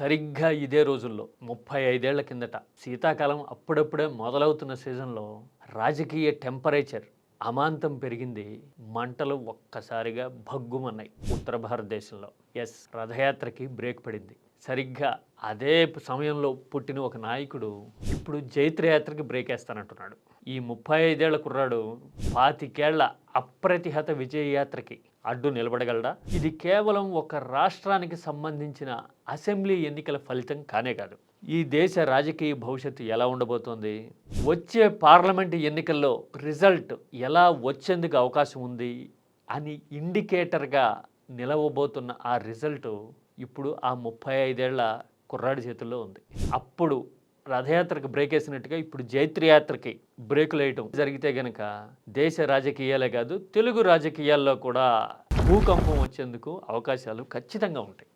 సరిగ్గా ఇదే రోజుల్లో ముప్పై ఐదేళ్ళ కిందట శీతాకాలం అప్పుడప్పుడే మొదలవుతున్న సీజన్లో రాజకీయ టెంపరేచర్ అమాంతం పెరిగింది. మంటలు ఒక్కసారిగా భగ్గుమన్నాయి ఉత్తర భారతదేశంలో. ఎస్ రథయాత్రకి బ్రేక్ పడింది. సరిగ్గా అదే సమయంలో పుట్టిన ఒక నాయకుడు ఇప్పుడు జైత్రయాత్రకి బ్రేక్ వేస్తానంటున్నాడు. ఈ ముప్పై ఐదేళ్ళ కుర్రాడు పాతికేళ్ళ అప్రతిహత విజయయాత్రకి అడ్డు నిలబడగలడా? ఇది కేవలం ఒక రాష్ట్రానికి సంబంధించిన అసెంబ్లీ ఎన్నికల ఫలితం కానే కాదు. ఈ దేశ రాజకీయ భవిష్యత్తు ఎలా ఉండబోతోంది? వచ్చే పార్లమెంట్ ఎన్నికల్లో రిజల్ట్ ఎలా వచ్చేందుకు అవకాశం ఉంది అని ఇండికేటర్గా నిలవబోతున్న ఆ రిజల్ట్ ఇప్పుడు ఆ ముప్పై ఐదేళ్ళ కుర్రాడి చేతుల్లో ఉంది. అప్పుడు రథయాత్రకు బ్రేక్ వేసినట్టుగా ఇప్పుడు జైత్రయాత్రకి బ్రేకులు వేయటం జరిగితే గనక దేశ రాజకీయాలే కాదు తెలుగు రాజకీయాల్లో కూడా భూకంపం వచ్చేందుకు అవకాశాలు ఖచ్చితంగా ఉంటాయి.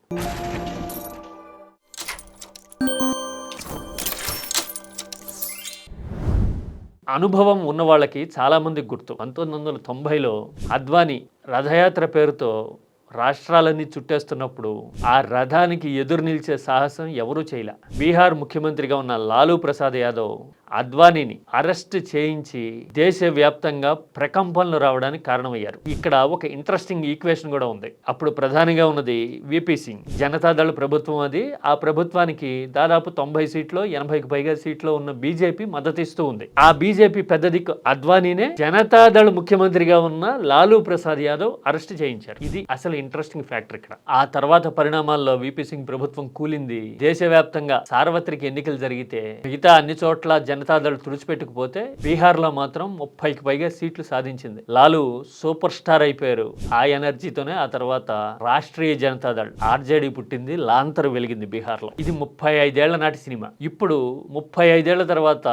అనుభవం ఉన్న వాళ్ళకి చాలామంది గుర్తు. పంతొమ్మిది వందల తొంభైలో అద్వానీ రథయాత్ర పేరుతో రాష్ట్రాలన్నీ చుట్టేస్తున్నప్పుడు ఆ రథానికి ఎదురు నిలిచే సాహసం ఎవరూ చేయలే. బీహార్ ముఖ్యమంత్రిగా ఉన్న లాలూ ప్రసాద్ యాదవ్ అద్వానీని అరెస్ట్ చేయించి దేశవ్యాప్తంగా ప్రకంపనలు రావడానికి కారణమయ్యారు. ఇక్కడ ఒక ఇంట్రెస్టింగ్ ఈక్వేషన్ కూడా ఉంది. అప్పుడు ప్రధానిగా ఉన్నది విపి సింగ్ జనతాదళ ప్రభుత్వం అది. ఆ ప్రభుత్వానికి దాదాపు తొంభై సీట్లు ఎనభైకి పైగా సీట్లు ఉన్న బీజేపీ మద్దతిస్తూ ఉంది. ఆ బీజేపీ పెద్ద దిక్కు అద్వానీనే. జనతాదళ ముఖ్యమంత్రిగా ఉన్న లాలూ ప్రసాద్ యాదవ్ అరెస్ట్ చేయించారు. ఇది అసలు ఇంట్రెస్టింగ్ ఫ్యాక్టర్ ఇక్కడ. ఆ తర్వాత పరిణామాల్లో వీపీ సింగ్ ప్రభుత్వం కూలింది. దేశవ్యాప్తంగా సార్వత్రిక ఎన్నికలు జరిగితే మిగతా అన్ని చోట్ల జనతాదళ్ తుడిచిపెట్టుకుపోతే బీహార్లో మాత్రం ముప్పైకి పైగా సీట్లు సాధించింది. లాలు సూపర్ స్టార్ అయిపోయారు. ఆ ఎనర్జీతోనే ఆ తర్వాత రాష్ట్రీయ జనతాదళ్ ఆర్జేడీ పుట్టింది లాంతరు వెలిగింది బీహార్లో. ఇది ముప్పై ఐదేళ్ళ నాటి సినిమా. ఇప్పుడు ముప్పై ఐదేళ్ళ తర్వాత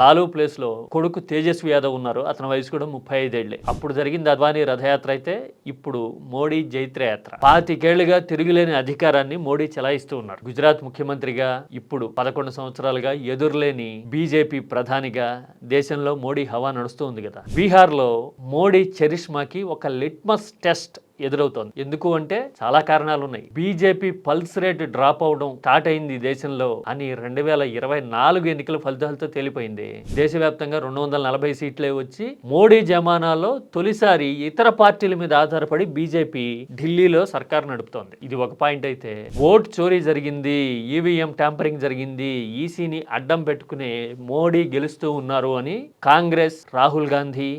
లాలు ప్లేస్లో కొడుకు తేజస్వి యాదవ్ ఉన్నారు. అతని వయసు కూడా ముప్పై ఐదేళ్ళే. అప్పుడు జరిగింది అద్వానీ రథయాత్ర అయితే ఇప్పుడు మోడీ జై యాత్ర. పాతికేళ్ళుగా తిరుగులేని అధికారాన్ని మోడీ చెలాయిస్తూ ఉన్నారు గుజరాత్ ముఖ్యమంత్రిగా ఇప్పుడు పదకొండు సంవత్సరాలుగా ఎదురులేని బీజేపీ ప్రధానిగా దేశంలో మోడీ హవా నడుస్తూ ఉంది కదా. బీహార్లో మోడీ చరిష్మాకి ఒక లిట్మస్ టెస్ట్ ఎదురవుతోంది. ఎందుకు అంటే చాలా కారణాలు ఉన్నాయి బీజేపీ పల్స్ రేట్ డ్రాప్ అవడం స్టార్ట్ అయింది ఈ దేశంలో అని రెండు వేల ఇరవై నాలుగు ఎన్నికల ఫలితాలతో తేలిపోయింది. దేశవ్యాప్తంగా రెండు వందల నలభై సీట్లే వచ్చి మోడీ జమానాలో తొలిసారి ఇతర పార్టీల మీద ఆధారపడి బీజేపీ ఢిల్లీలో సర్కార్ నడుపుతోంది. ఇది ఒక పాయింట్ అయితే. ఓట్ చోరీ జరిగింది ఈవీఎం ట్యాంపరింగ్ జరిగింది ఈసీని అడ్డం పెట్టుకునే మోడీ గెలుస్తూ ఉన్నారు అని కాంగ్రెస్ రాహుల్ గాంధీ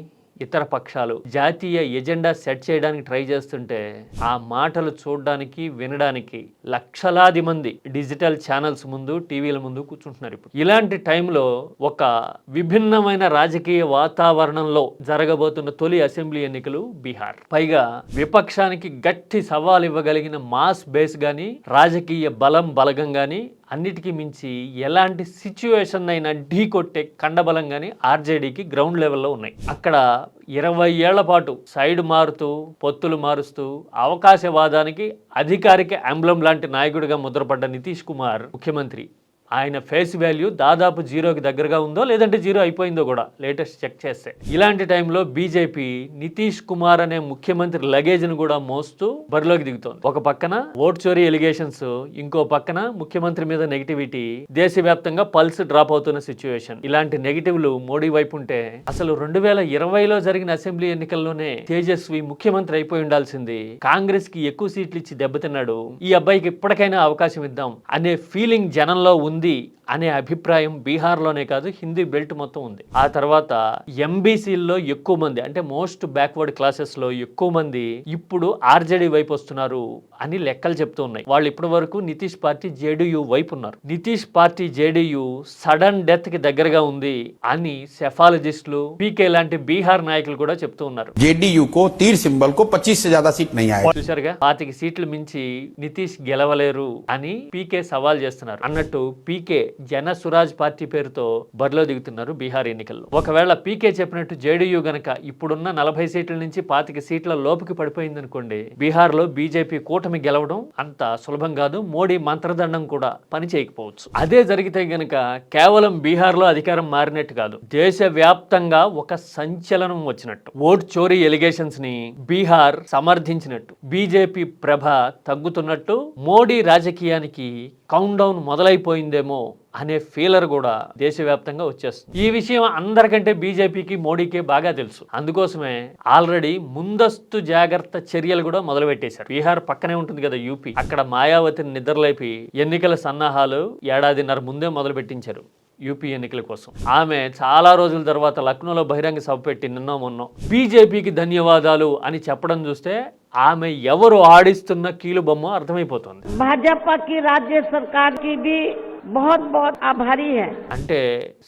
ఇతర పక్షాలు జాతీయ ఎజెండా సెట్ చేయడానికి ట్రై చేస్తుంటే ఆ మాటలు చూడడానికి వినడానికి లక్షలాది మంది డిజిటల్ ఛానల్స్ ముందు టీవీల ముందు కూర్చుంటున్నారు ఇప్పుడు. ఇలాంటి టైంలో ఒక విభిన్నమైన రాజకీయ వాతావరణంలో జరగబోతున్న తొలి అసెంబ్లీ ఎన్నికలు బీహార్. పైగా విపక్షానికి గట్టి సవాల్ ఇవ్వగలిగిన మాస్ బేస్ గాని రాజకీయ బలం బలగం గాని అన్నిటికీ మించి ఎలాంటి సిచ్యువేషన్ అయినా ఢీ కొట్టే కండబలం కానీ ఆర్జేడీకి గ్రౌండ్ లెవెల్లో ఉన్నాయి. అక్కడ ఇరవై ఏళ్ళ పాటు సైడ్ మారుతూ పొత్తులు మారుస్తూ అవకాశవాదానికి అధికారిక అంబ్లం లాంటి నాయకుడిగా ముద్రపడ్డ నితీష్ కుమార్ ముఖ్యమంత్రి. ఆయన ఫేస్ వాల్యూ దాదాపు జీరోకి దగ్గరగా ఉందో లేదంటే జీరో అయిపోయిందో కూడా లేటెస్ట్ చెక్ చేస్తే. ఇలాంటి టైంలో బీజేపీ నితీష్ కుమార్ అనే ముఖ్యమంత్రి లగేజ్ను కూడా మోస్తూ బరిలోకి దిగుతోంది. ఒక పక్కన ఓట్ చోరీ ఎలిగేషన్స్ ఇంకో పక్కన ముఖ్యమంత్రి మీద నెగిటివిటీ దేశవ్యాప్తంగా పల్స్ డ్రాప్ అవుతున్న సిచ్యువేషన్. ఇలాంటి నెగిటివ్లు మోడీ వైపు ఉంటే అసలు రెండు వేల ఇరవైలో జరిగిన అసెంబ్లీ ఎన్నికల్లోనే తేజస్వి ముఖ్యమంత్రి అయిపోయి ఉండాల్సింది. కాంగ్రెస్కి ఎక్కువ సీట్లు ఇచ్చి దెబ్బతిన్నాడు. ఈ అబ్బాయికి ఇప్పటికైనా అవకాశం ఇద్దాం అనే ఫీలింగ్ జనంలో ఉంది. అనే అభిప్రాయం బీహార్లోనే కాదు హిందీ బెల్ట్ మొత్తం ఉంది. ఆ తర్వాత ఎంబీసీల్లో ఎక్కువ మంది అంటే మోస్ట్ బ్యాక్వర్డ్ క్లాసెస్లో ఎక్కువ మంది ఇప్పుడు ఆర్జేడీ వైపు వస్తున్నారు. అని లెక్కలు చెప్తూ ఉన్నాయి. వాళ్ళు ఇప్పటి వరకు నితీష్ పార్టీ జేడీయూ వైపు ఉన్నారు. నితీష్ పార్టీ జేడీయూ సడన్ డెత్కి దగ్గరగా ఉంది అని సెఫాలజిస్టులు పీకే లాంటి బీహార్ నాయకులు కూడా చెప్తూ ఉన్నారు. కో తీర్ సింబల్ కో సీట్ చూసారుగా పాతిక సీట్లు మించి నితీష్ గెలవలేరు అని పీకే సవాల్ చేస్తున్నారు. అన్నట్టు పీకే జన స్వరాజ్ పార్టీ పేరుతో బరిలో దిగుతున్నారు బీహార్ ఎన్నికల్లో. ఒకవేళ పీకే చెప్పినట్టు జేడీయూ గనక ఇప్పుడున్న నలభై సీట్ల నుంచి పాతిక సీట్ల లోపుకి పడిపోయిందనుకోండి బీహార్లో బీజేపీ కూటమి కూటమి గెలవడం అంత సులభం కాదు. మోడీ మంత్రదండం కూడా పని చేయకపోవచ్చు. అదే జరిగితే గనక కేవలం బీహార్లో అధికారం మారినట్టు కాదు. దేశవ్యాప్తంగా ఒక సంచలనం వచ్చినట్టు. ఓట్ చోరీ ఎలిగేషన్స్ని బీహార్ సమర్థించినట్టు. బీజేపీ ప్రభ తగ్గుతున్నట్టు. మోడీ రాజకీయానికి కౌంట్ డౌన్ మొదలైపోయిందేమో అనే ఫీలర్ కూడా దేశవ్యాప్తంగా వచ్చేస్తుంది. ఈ విషయం అందరికంటే బీజేపీకి మోడీకి బాగా తెలుసు. అందుకోసమే ఆల్రెడీ ముందస్తు జాగ్రత్త చర్యలు కూడా మొదలుపెట్టేశారు. బీహార్ పక్కనే ఉంటుంది కదా యూపీ. అక్కడ మాయావతిని నిద్రలేపి ఎన్నికల సన్నాహాలు ఏడాదిన్నర ముందే మొదలు పెట్టించారు యూపీ ఎన్నికల కోసం. ఆమె చాలా రోజుల తర్వాత లక్నోలో బహిరంగ సభ పెట్టి నిన్నో మొన్నో బీజేపీకి ధన్యవాదాలు అని చెప్పడం చూస్తే ఆమె ఎవరు ఆడిస్తున్న కీలు బొమ్మ అర్థమైపోతుంది. భాజపాకి రాజ్య సర్కార్కి అంటే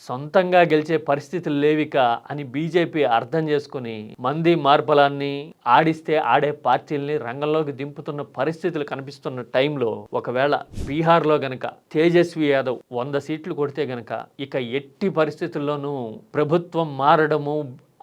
సొంతంగా గెలిచే పరిస్థితులు లేవిక అని బీజేపీ అర్థం చేసుకుని మంది మార్బలాన్ని ఆడిస్తే ఆడే పార్టీల్ని రంగంలోకి దింపుతున్న పరిస్థితులు కనిపిస్తున్న టైంలో ఒకవేళ బీహార్లో గనక తేజస్వి యాదవ్ వంద సీట్లు కొడితే గనక ఇక ఎట్టి పరిస్థితుల్లోనూ ప్రభుత్వం మారడము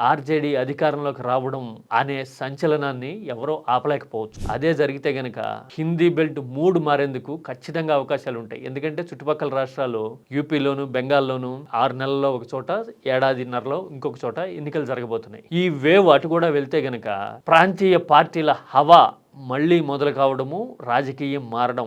ఆర్జేడీ అధికారంలోకి రావడం అనే సంచలనాన్ని ఎవరో ఆపలేకపోవచ్చు. అదే జరిగితే గనక హిందీ బెల్ట్ మూడు మారేందుకు ఖచ్చితంగా అవకాశాలు ఉంటాయి. ఎందుకంటే చుట్టుపక్కల రాష్ట్రాలు యూపీలోను బెంగాల్లోను ఆరు నెలల్లో ఒక చోట ఏడాదిన్నరలో ఇంకొక చోట ఎన్నికలు జరగబోతున్నాయి. ఈ వేవ్ అటు కూడా వెళ్తే గనక ప్రాంతీయ పార్టీల హవా మళ్ళీ మొదలు కావడము రాజకీయం మారడం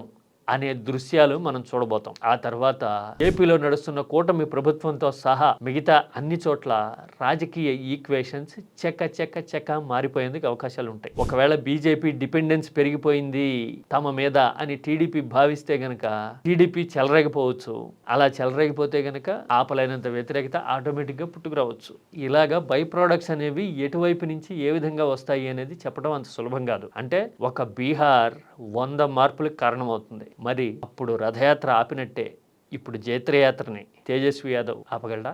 అనే దృశ్యాలు మనం చూడబోతాం. ఆ తర్వాత ఏపీలో నడుస్తున్న కూటమి ప్రభుత్వంతో సహా మిగతా అన్ని చోట్ల రాజకీయ ఈక్వేషన్స్ చెక్క చెక్క చెక్క మారిపోయేందుకు అవకాశాలు ఉంటాయి. ఒకవేళ బీజేపీ డిపెండెన్స్ పెరిగిపోయింది తమ మీద అని టీడీపీ భావిస్తే గనక టీడీపీ చెలరేగిపోవచ్చు. అలా చెలరేగిపోతే గనక ఆపలేనంత వ్యతిరేకత ఆటోమేటిక్గా పుట్టుకురావచ్చు. ఇలాగా బై ప్రోడక్ట్స్ అనేవి ఎటువైపు నుంచి ఏ విధంగా వస్తాయి అనేది చెప్పడం అంత సులభం కాదు. అంటే ఒక బీహార్ వంద మార్పులకు కారణమవుతుంది. మరి అప్పుడు రథయాత్ర ఆపినట్టే. ఇప్పుడు జైత్రయాత్రని తేజస్వి యాదవ్ ఆపగలడా?